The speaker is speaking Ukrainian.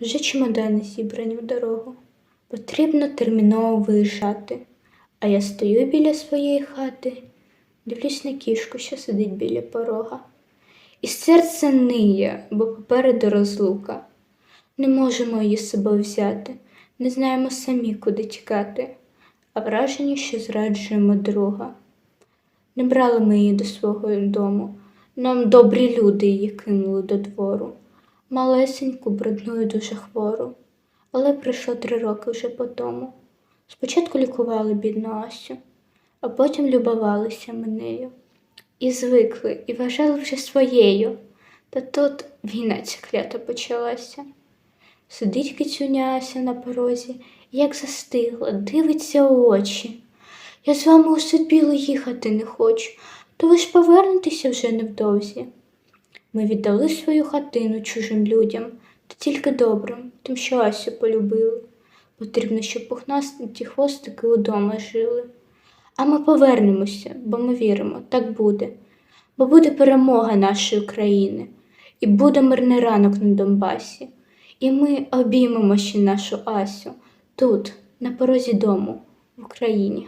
Вже чемодани зібрані в дорогу. Потрібно терміново виїжджати. А я стою біля своєї хати, дивлюсь на кішку, що сидить біля порога. І серце ниє, бо попереду розлука. Не можемо її з собою взяти, не знаємо самі, куди тікати, а вражені, що зраджуємо друга. Не брали ми її до свого дому, нам добрі люди її кинули до двору, малесеньку, брудну дуже хвору, але пройшло три роки вже по тому. Спочатку лікували бідну Асю, а потім любувалися ми нею. І звикли, і вважали вже своєю. Та тут війна ця клята почалася. Сидить кицюня Ася на порозі, як застигла, дивиться у очі. Я з вами у світ їхати не хочу, то ви ж повернетеся вже невдовзі. Ми віддали свою хатину чужим людям, та тільки добрим, тим, що Асю полюбили. Потрібно, щоб пухнасті хвостики удома жили. А ми повернемося, бо ми віримо, так буде. Бо буде перемога нашої країни, і буде мирний ранок на Донбасі. І ми обіймемо ще нашу Асю тут, на порозі дому, в Україні.